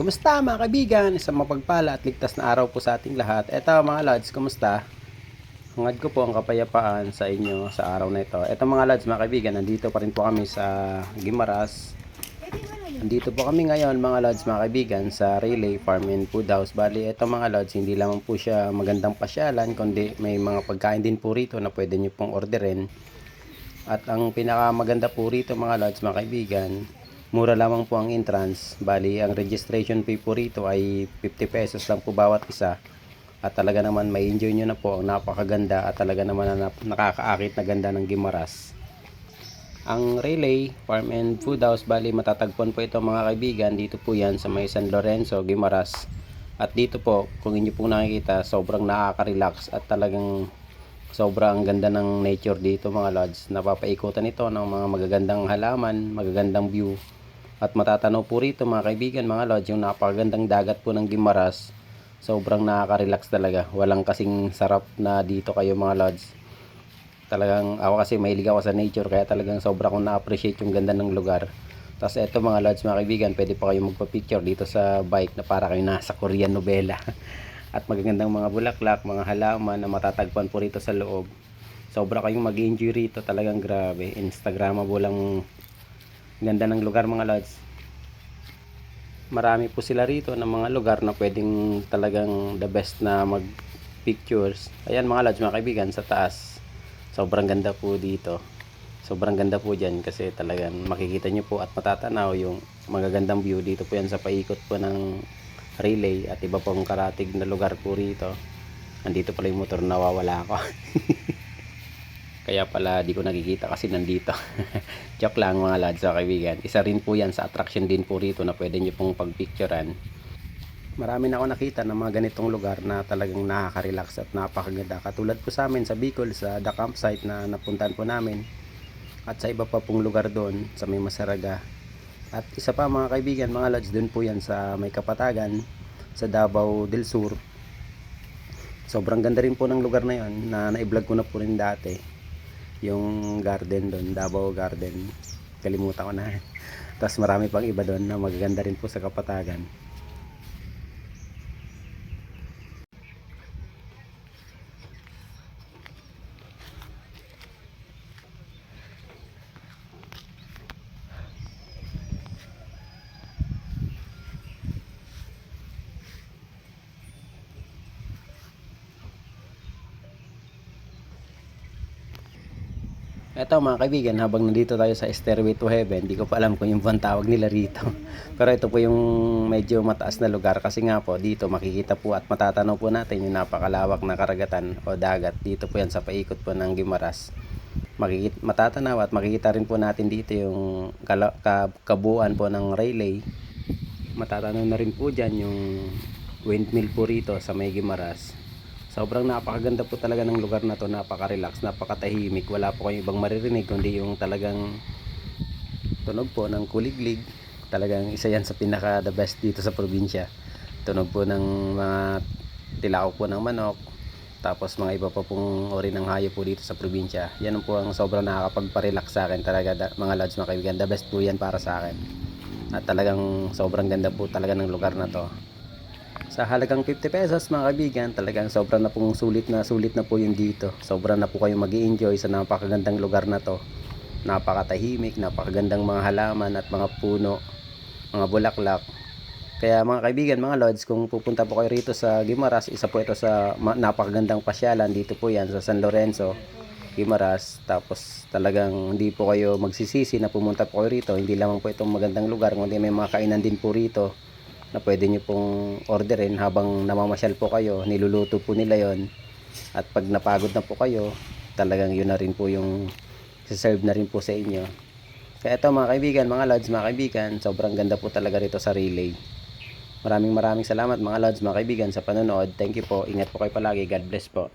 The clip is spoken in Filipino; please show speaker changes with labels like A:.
A: Kumusta mga kaibigan? Isang mapagpala at ligtas na araw po sa ating lahat. Eto mga lads, kumusta? Hangad ko po ang kapayapaan sa inyo sa araw na ito. Eto mga lads, mga kaibigan, nandito pa rin po kami sa Gimaras. Nandito po kami ngayon mga lads, mga kaibigan, sa Relay Farm and Food House. Bali, eto mga lads, hindi lamang po siya magandang pasyalan, kundi may mga pagkain din po rito na pwede nyo pong orderin. At ang pinakamaganda po rito mga lads, mga kaibigan, mura lamang po ang entrance. Bali, ang registration fee po rito ay 50 pesos lang po bawat isa. At talaga naman may enjoy nyo na po ang napakaganda at talaga naman na nakakaakit na ganda ng Gimaras. Ang Relay Farm and Food House bali matatagpuan po ito mga kaibigan dito po yan sa may San Lorenzo, Gimaras. At dito po kung inyo pong nakikita sobrang nakaka-relax at talagang sobrang ganda ng nature dito mga lodge. Napapaikutan ito ng mga magagandang halaman, magagandang view. At matatanaw po rito mga kaibigan, mga lodge, yung napakagandang dagat po ng Gimaras. Sobrang nakaka-relax talaga. Walang kasing sarap na dito kayo mga lodge. Talagang ako kasi mahilig ako sa nature kaya talagang sobra kong na-appreciate yung ganda ng lugar. Tapos eto mga lodge mga kaibigan, pwede pa kayo magpa-picture dito sa bike na para kayo nasa Korean novela. At magagandang mga bulaklak, mga halaman na matatagpuan po rito sa loob. Sobra kayong mag enjoy rito, talagang grabe. Instagramable ang ganda ng lugar mga lodge. Marami po sila rito ng mga lugar na pwedeng talagang the best na mag pictures. Ayan mga lodge, mga kaibigan, sa taas. Sobrang ganda po dito. Sobrang ganda po dyan kasi talagang makikita nyo po at matatanaw yung magagandang view dito po yan sa paikot po ng relay at iba pong karatig na lugar po rito. Nandito pala yung motor nawawala ako. Kaya pala di ko nakikita kasi nandito. Joke lang mga lads sa kaibigan. Isa rin po yan sa attraction din po rito na pwede nyo pong pagpicturean. Marami na ako nakita ng mga ganitong lugar na talagang nakaka-relax at napakaganda. Katulad po sa amin sa Bicol, sa The Campsite na napuntahan po namin. At sa iba pa pong lugar doon, sa may Masaraga. At isa pa mga kaibigan, mga lads, doon po yan sa may Kapatagan, sa Davao del Sur. Sobrang ganda rin po ng lugar na yon na na-vlog ko na po rin dati. Yung garden doon, Davao Garden. Kalimutan ko na. Tapos marami pang iba doon na magaganda rin po sa Kapatagan. Eto mga kaibigan, habang nandito tayo sa Stairway to Heaven, di ko pa alam kung yung bang tawag nila rito. Pero ito po yung medyo mataas na lugar kasi nga po dito makikita po at matatanaw po natin yung napakalawak na karagatan o dagat. Dito po yan sa paikot po ng Gimaras. Makikita, matatanaw at makikita rin po natin dito yung kabuuan po ng relay. Matatanaw na rin po dyan yung windmill po rito sa may Gimaras. Sobrang napakaganda po talaga ng lugar na to, napaka-relax, napakatahimik. Wala po kayong ibang maririnig kundi yung talagang tunog po ng kuliglig. Talagang isa yan sa pinaka the best dito sa probinsya. Tunog po ng mga tilao po ng manok. Tapos mga iba pa pong ori ng hayop po dito sa probinsya. Yan po ang sobrang nakakapagpa-relax sa akin talaga da- mga lads mga kaibigan. The best po yan para sa akin. At talagang sobrang ganda po talaga ng lugar na to sa halagang 50 pesos mga kaibigan talagang sobrang na pong sulit na sulit na po yung dito. Sobrang na po kayo mag enjoy sa napakagandang lugar na to. Napakatahimik napakagandang mga halaman at mga puno mga bulaklak. Kaya mga kaibigan mga lords kung pupunta po kayo rito sa Gimaras isa po ito sa napakagandang pasyalan. Dito po yan sa San Lorenzo Gimaras tapos talagang hindi po kayo magsisisi na pumunta po kayo rito. Hindi lamang po itong magandang lugar kundi may mga kainan din po rito na pwede nyo pong orderin habang namamasyal po kayo niluluto po nila yon at pag napagod na po kayo talagang yun na rin po yung serve na rin po sa inyo. Kaya ito mga kaibigan mga lods mga kaibigan sobrang ganda po talaga rito sa relay. Maraming maraming salamat mga lods mga kaibigan sa panonood. Thank you po. Ingat po kayo palagi. God bless po